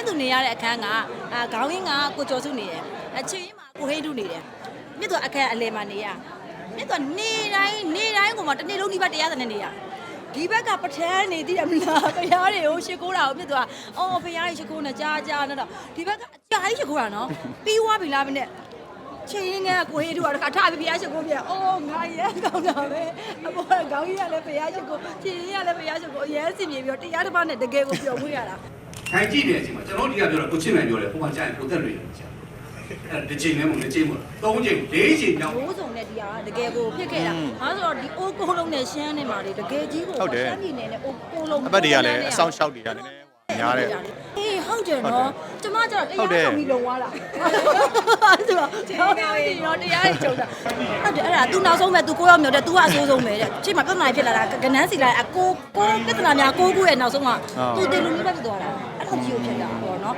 မြတ်သူနေရတဲ့အခန်းကအာခေါင်းရင်းကကိုကျော်စုနေတယ်အချီရင်းမှာကိုဟိန်းတူနေတယ်မြတ်သူအခန်းအလယ်မှာနေရမြတ်သူနေတိုင်းနေတိုင်းကိုမှတစ်နေ့လုံးဒီဘက်တရားစနေနေရဒီဘက်ကပထန်းနေသေးတယ်မလားဖရားတွေကိုရှ िख ိုးတာကိုမြတ်သူကအော်ဖရားကြီးရှ िख ိုးနေကြာကြာနေတော့ဒီဘက်ကအကြာကြီးရှ िख ိုးတာနော်ပြီးသွားပြီလားမနဲ့ ချင်းရင်းကကိုဟေးတို့ကထားပြီးဖျားရှိခိုးပြ။အော်ငါရဲကောင်းတာပဲ။အပေါ်ကခေါင်းကြီးကလည်းဖျားရှိခိုးချင်းရင်းကလည်းဖျားရှိခိုးအရဲစီမြေပြီးတော့တရားတစ်ပါးနဲ့တကယ်ကိုပြောင်းဝေးရတာ ထိုင်ကြည့်နေတဲ့အချိန်မှာကျွန်တော်ဒီကပြောတော့ကိုချစ်မယ်ပြောတယ်ဟိုကကြာရင်ကိုသက်တွေကြာအဲ့ဒီချိန်နဲ့မဟုတ်တစ်ချိန်မဟုတ်သုံးချိန်လေးချိန်။ကြောင်းရိုးစုံနဲ့တရားတကယ်ကိုဖြစ်ခဲ့တာ။ငါဆိုတော့ဒီအိုးကိုလုံးနဲ့ရှမ်းနေမှာလေတကယ်ကြီးကိုရှမ်းပြည်နယ်နဲ့အိုးကိုလုံးအပတ်တွေကလည်းအဆောင်ရှောက်တွေကလည်းနည်းနည်းများတယ်အေး ဟုတ်တယ်နော်ကျမကျတော့တရား ဟုတ်တယ် ဆောင်ပြီးလုံသွားတာဆိုတော့ကျောင်းသားကြီးတော့တရားကြီးချုပ်တာဟုတ်တယ်အဲ့ဒါ तू နောက်ဆုံးပဲ तू ကိုရောက်မြောက်တယ် तू ကအဆိုးဆုံးပဲတဲ့ချိန်မှာပြဿနာဖြစ်လာတာကနန်းစီလာအကိုကိုပြဿနာများကိုကိုရဲ့နောက်ဆုံးက तू တင်လူမျိုးပဲဖြစ်သွားတာအဲ့လိုကြီးကိုဖြစ်တာပေါ့နော်